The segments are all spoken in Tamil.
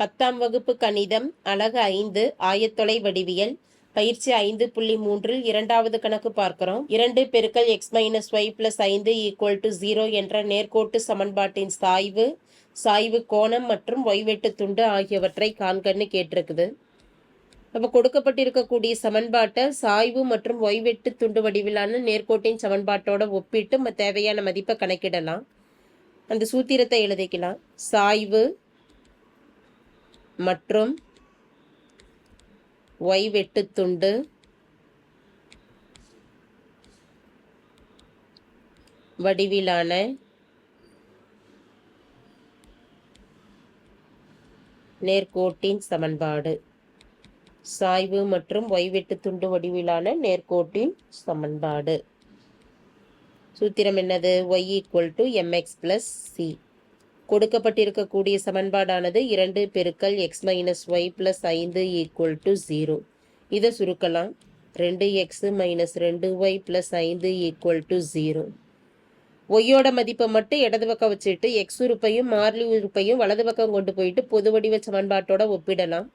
பத்தாம் வகுப்பு கணிதம் அழகு ஐந்து ஆயத்தொலை வடிவியல் பயிற்சி ஐந்து புள்ளி மூன்றில் இரண்டாவது கணக்கு பார்க்கிறோம். இரண்டு பெருக்கல் எக்ஸ் மைனஸ் ஒய் பிளஸ் ஐந்து ஈக்குவல் டு ஜீரோ என்ற நேர்கோட்டு சமன்பாட்டின் சாய்வு சாய்வு கோணம் மற்றும் ஒய் வெட்டு துண்டு ஆகியவற்றை காண்கன்னு கேட்டிருக்குது. அப்போ கொடுக்கப்பட்டிருக்கக்கூடிய சமன்பாட்டை சாய்வு மற்றும் ஒய் வெட்டு துண்டு வடிவிலான நேர்கோட்டின் சமன்பாட்டோட ஒப்பிட்டு தேவையான மதிப்பை கணக்கிடலாம். அந்த சூத்திரத்தை எழுதிக்கலாம். சாய்வு மற்றும் ஒய் வெட்டுத்துண்டு வடிவிலான நேர்கோட்டின் சமன்பாடு. சாய்வு மற்றும் ஒய் வெட்டுத்துண்டு வடிவிலான நேர்கோட்டின் சமன்பாடு. சூத்திரம் என்னது? Y equal to m x plus c கொடுக்கப்பட்டிருக்கக்கூடிய சமன்பாடானது இரண்டு பெருக்கல் எக்ஸ் மைனஸ் ஒய் பிளஸ் ஐந்து ஈக்குவல் டு ஜீரோ இதை சுருக்கலாம். ரெண்டு எக்ஸு மைனஸ் ரெண்டு ஒய் பிளஸ் ஐந்து ஈக்குவல் டு ஜீரோ ஒய்யோட மதிப்பை மட்டும் இடது பக்கம் வச்சுட்டு எக்ஸ் உறுப்பையும் மார்லி உறுப்பையும் வலது பக்கம் கொண்டு போயிட்டு பொது வடிவ சமன்பாட்டோட ஒப்பிடலாம்.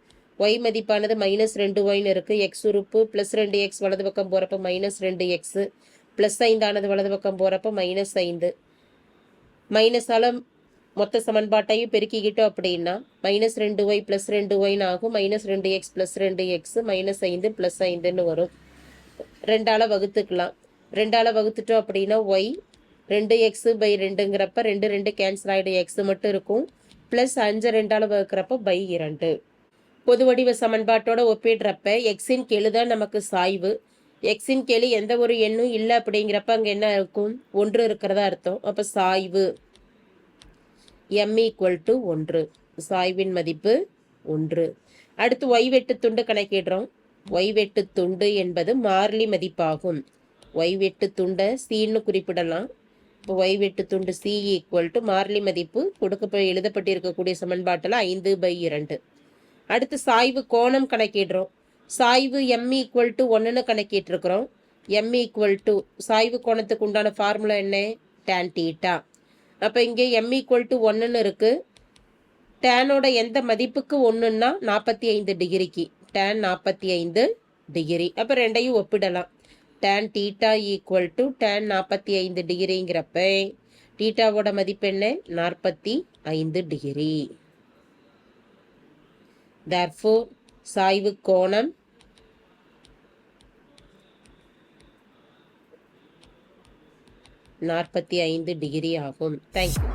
ஒய் மதிப்பானது மைனஸ் ரெண்டு ஒய்னு இருக்குது எக்ஸ் உறுப்பு ப்ளஸ் ரெண்டு எக்ஸ் வலது பக்கம் போகிறப்ப மைனஸ் ரெண்டு எக்ஸு ப்ளஸ் ஐந்தானது வலது பக்கம் போகிறப்ப மைனஸ் ஐந்து. மைனஸால் மொத்த சமன்பாட்டையும் பெருக்கிக்கிட்டோம் அப்படின்னா மைனஸ் ரெண்டு ஒய் ப்ளஸ் ரெண்டு ஒய்னு ஆகும் மைனஸ் ரெண்டு எக்ஸ் ப்ளஸ் ரெண்டு எக்ஸ் மைனஸ் ஐந்து ப்ளஸ் ஐந்துன்னு வரும். ரெண்டால் வகுத்துக்கலாம். ரெண்டால் வகுத்துட்டோம் அப்படின்னா ஒய் ரெண்டு எக்ஸு பை ரெண்டுங்கிறப்ப ரெண்டு ரெண்டு கேன்சல் ஆகிடும் எக்ஸ் மட்டும் இருக்கும். ப்ளஸ் அஞ்சு ரெண்டால் வகுக்கிறப்ப பை இரண்டு. பொது வடிவ சமன்பாட்டோட ஒப்பிடுறப்ப எக்ஸின் கெழு தான் நமக்கு சாய்வு. எக்ஸின் கெழு எந்த ஒரு எண்ணும் இல்லை அப்படிங்கிறப்ப அங்கே என்ன இருக்கும்? ஒன்று இருக்கிறதா அர்த்தம். அப்போ சாய்வு. எம் ஈக்குவல் டு ஒன்று. சாய்வின் மதிப்பு ஒன்று. அடுத்து ஒய் வெட்டு துண்டு கணக்கிடுறோம். ஒய் வெட்டு துண்டு என்பது மாறிலி மதிப்பாகும். ஒய் வெட்டு துண்டை சீன்னு குறிப்பிடலாம். இப்போ ஒய் வெட்டு துண்டு சி ஈக்குவல் டு மாறிலி மதிப்பு கொடுக்க எழுதப்பட்டிருக்கக்கூடிய சமன்பாட்டில் ஐந்து பை இரண்டு. அடுத்து சாய்வு கோணம் கணக்கிடுறோம். சாய்வு எம் ஈக்குவல் டு ஒன்றுன்னு கணக்கிட்டுருக்குறோம். எம் ஈக்குவல் டு சாய்வு கோணத்துக்கு உண்டான ஃபார்முலா என்ன? டேன் டீட்டா அப்போ இங்கே எம் ஈக்குவல் டு ஒன்றுன்னு இருக்குது டேனோட எந்த மதிப்புக்கு ஒன்றுன்னா நாற்பத்தி ஐந்து டிகிரிக்கு. டேன் நாற்பத்தி ஐந்து டிகிரி. அப்போ ரெண்டையும் ஒப்பிடலாம். Tan theta equal to tan நாற்பத்தி ஐந்து டிகிரிங்கிறப்ப டீட்டாவோட மதிப்பு என்ன? நாற்பத்தி ஐந்து டிகிரி. Therefore சாய்வு கோணம் நாற்பத்தி ஐந்து டிகிரி ஆகும். தேங்க்யூ